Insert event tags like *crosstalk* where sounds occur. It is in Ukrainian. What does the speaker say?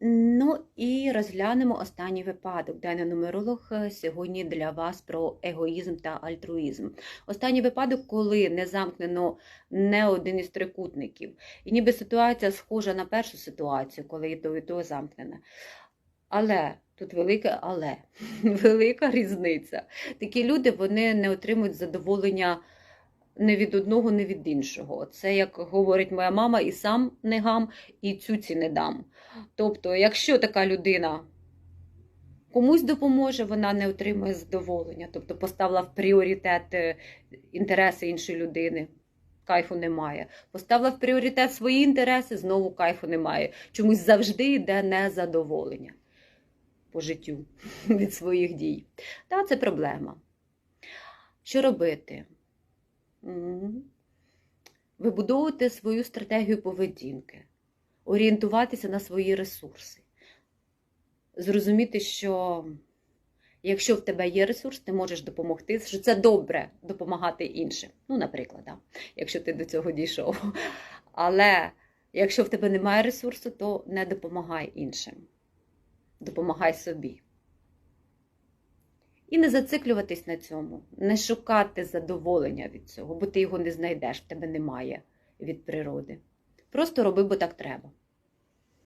Ну і розглянемо останній випадок. Денний нумеролог е, сьогодні для вас про егоїзм та альтруїзм. Останній випадок, коли не замкнено не один із трикутників. І ніби ситуація схожа на першу ситуацію, коли і то, і то замкнене. Але тут велике але, *laughs* велика різниця. Такі люди вони не отримують задоволення не від одного, не від іншого. Це, як говорить моя мама, і сам не гам, і цюці не дам. Тобто, якщо така людина комусь допоможе, вона не отримує задоволення, тобто поставила в пріоритет е, інтереси іншої людини. Кайфу немає. Поставила в пріоритет свої інтереси, знову кайфу немає. Чомусь завжди йде незадоволення по життю *laughs* від своїх дій. Та це проблема. Що робити? Вибудовувати свою стратегію поведінки, орієнтуватися на свої ресурси, зрозуміти, що якщо в тебе є ресурс, ти можеш допомогти, що це добре допомагати іншим. Ну, наприклад, да, якщо ти до цього дійшов. Але якщо в тебе немає ресурсу, то не допомагай іншим. Допомагай собі. І не зациклюватись на цьому, не шукати задоволення від цього, бо ти його не знайдеш, в тебе немає від природи. Просто роби, бо так треба.